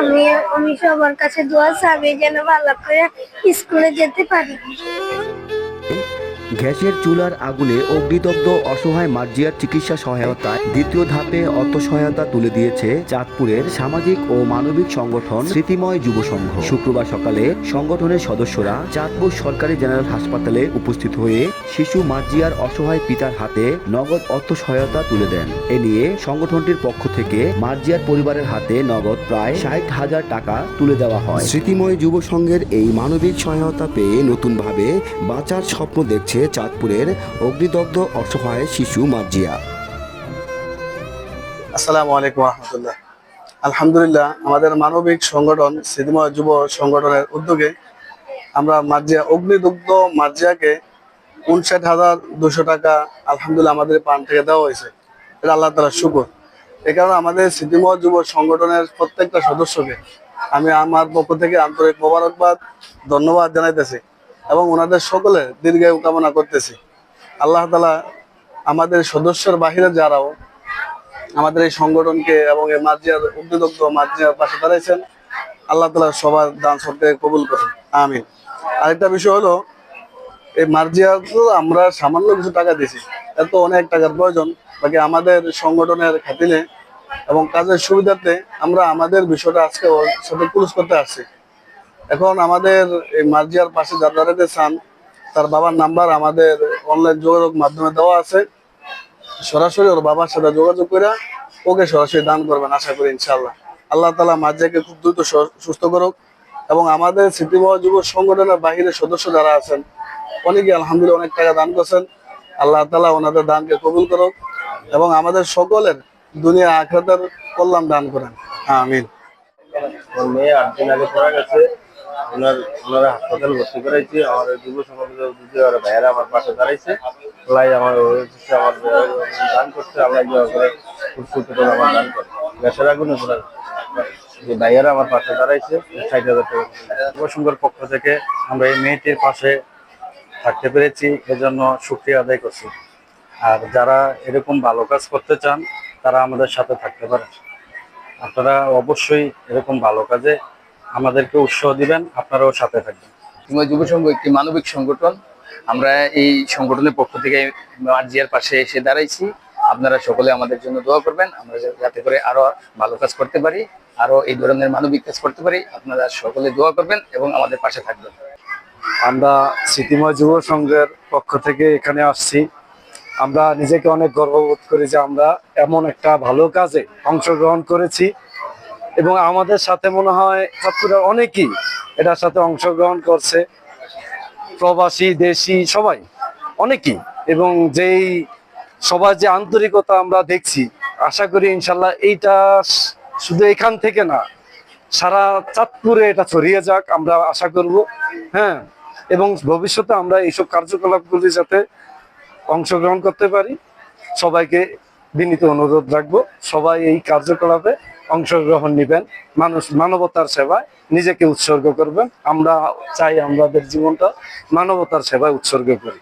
আমি আমি সবার কাছে দোয়া চাবি যেন ভালো করে স্কুলে যেতে পারি। গ্যাসের চুলার আগুনে অগ্নিদগ্ধ, অসহায় মার্জিয়ার চিকিৎসা সহায়তায় দ্বিতীয় ধাপে অর্থ সহায়তা তুলে দিয়েছে চাঁদপুরের সামাজিক ও মানবিক সংগঠন স্মৃতিময় যুব সংঘ। শুক্রবার সকালে সংগঠনের সদস্যরা চাঁদপুর সরকারি জেনারেল হাসপাতালে উপস্থিত হয়ে শিশু মার্জিয়ার অসহায় পিতার হাতে নগদ অর্থ সহায়তা তুলে দেন। এ নিয়ে সংগঠনটির পক্ষ থেকে মার্জিয়ার পরিবারের হাতে নগদ প্রায় ষাট হাজার টাকা তুলে দেওয়া হয়। স্মৃতিময় যুব সংঘের এই মানবিক সহায়তা পেয়ে নতুনভাবে বাঁচার স্বপ্ন দেখছে চাঁদপুরের অগ্নিদগ্ধ অসহায় শিশু মার্জিয়া। আসসালামু আলাইকুম রহমতুল্লাহ। আলহামদুলিল্লাহ, আমাদের মানবিক সংগঠন সিদ্ধময় যুব সংগঠনের উদ্যোগে আমরা মার্জিয়া অগ্নিদগ্ধ মার্জিয়াকে উনষাট হাজার দুশো টাকা আলহামদুলিল্লাহ আমাদের পান থেকে দেওয়া হয়েছে। এটা আল্লাহ তালা শুকর। এ কারণে আমাদের সিদ্ধিময় যুব সংগঠনের প্রত্যেকটা সদস্যকে আমি আমার পক্ষ থেকে আন্তরিক মোবারকবাদ, ধন্যবাদ জানাইতেছি। এবং ওনাদের সকলে দীর্ঘায়ু কামনা করতেছি। আল্লাহ তালা আমাদের সদস্যের বাহিরে যারাও আমাদের এই সংগঠনকে এবং এই মার্জিয়ার উদ্যোদগ্ধ মার্জিয়ার পাশে দাঁড়াইছেন, আল্লাহ তালা সবার দান সবকে কবুল করুন। আমিন। আরেকটা বিষয় হলো, এই মার্জিয়া তো আমরা সামান্য কিছু টাকা দিছি এত অনেক টাকার প্রয়োজন। বাকি আমাদের সংগঠনের খাতিলে এবং কাজের সুবিধার্থে আমরা আমাদের বিষয়টা আজকে সাথে ক্লোজ করতে আসছি। এখন আমাদের এই মার্জিয়ার পাশে যারা দাঁড়াতে চান, তার বাবার নাম্বার আমাদের অনলাইন যোগাযোগ মাধ্যমে দেওয়া আছে। সরাসরি ওর বাবার সাথে যোগাযোগ করে ওকে সরাসরি দান করবেন আশা করি ইনশাল্লাহ আল্লাহ তালা মার্জিয়াকে খুব দ্রুত সুস্থ করুক এবং আমাদের স্মৃতিময় যুব সংগঠনের বাহিরের সদস্য যারা আছেন অনেকে আলহামদুলিল্লাহ অনেক টাকা দান করছেন। আল্লাহ তালা ওনাদের দানকে কবুল করুক এবং আমাদের সকলের দুনিয়া আখরাতের কল্যাণ দান করেন। হ্যাঁ আমিন মেয়ে আট দিন আগে গেছে। ওনার, ওনারা হাসপাতাল ভর্তি করাইছি, আমার যুব দ্বিতীয় ভাইয়েরা আমার পাশে দাঁড়াইছে আল্লাহ আমার আমার দান করছে আল্লাহ আমার দান করে। গ্যাসের আগুনে পড়া যে ভাইয়েরা আমার পাশে দাঁড়াইছে, ষাট হাজার টাকা পক্ষ থেকে আমরা এই মেয়েটির পাশে থাকতে পেরেছি, এজন্য শুক্রিয়া আদায় করছি। আর যারা এরকম ভালো কাজ করতে চান, তারা আমাদের সাথে থাকতে পারে আপনারা অবশ্যই এরকম ভালো কাজে আমাদেরকে উৎসাহ দিবেন আপনারাও সাথে থাকবেন। সিংহ যুব সংঘ একটি মানবিক সংগঠন আমরা এই সংগঠনের পক্ষ থেকে মার্জিয়ার পাশে এসে দাঁড়াইছি। আপনারা সকলে আমাদের জন্য দোয়া করবেন আমরা যাতে করে আরও ভালো কাজ করতে পারি আরও এই ধরনের মানবিক কাজ করতে পারি আপনারা সকলে দোয়া করবেন এবং আমাদের পাশে থাকবেন। আমরা স্মৃতিময় যুব সংঘের পক্ষ থেকে এখানে আসছি। আমরা নিজেকে অনেক গর্ববোধ করি যে আমরা এমন একটা ভালো কাজে অংশগ্রহণ করেছি। এবং আমাদের সাথে মনে হয় ছাত্ররা অনেকেই এটার সাথে অংশগ্রহণ করছে। প্রবাসী, দেশি, সবাই, অনেকেই। এবং যেই সবার যে আন্তরিকতা আমরা দেখছি, আশা করি ইনশাল্লাহ এইটা শুধু এখান থেকে না, সারা চাঁদপুরে এটা ছড়িয়ে যাক, আমরা আশা করব। হ্যাঁ এবং ভবিষ্যতে আমরা এইসব কার্যকলাপগুলি যাতে অংশগ্রহণ করতে পারি, সবাইকে বিনীত অনুরোধ রাখব। সবাই এই কার্যকলাপে অংশগ্রহণ নেবেন। মানুষ মানবতার সেবায় নিজেকে উৎসর্গ করবেন। আমরা চাই আমাদের জীবনটা মানবতার সেবায় উৎসর্গ করি।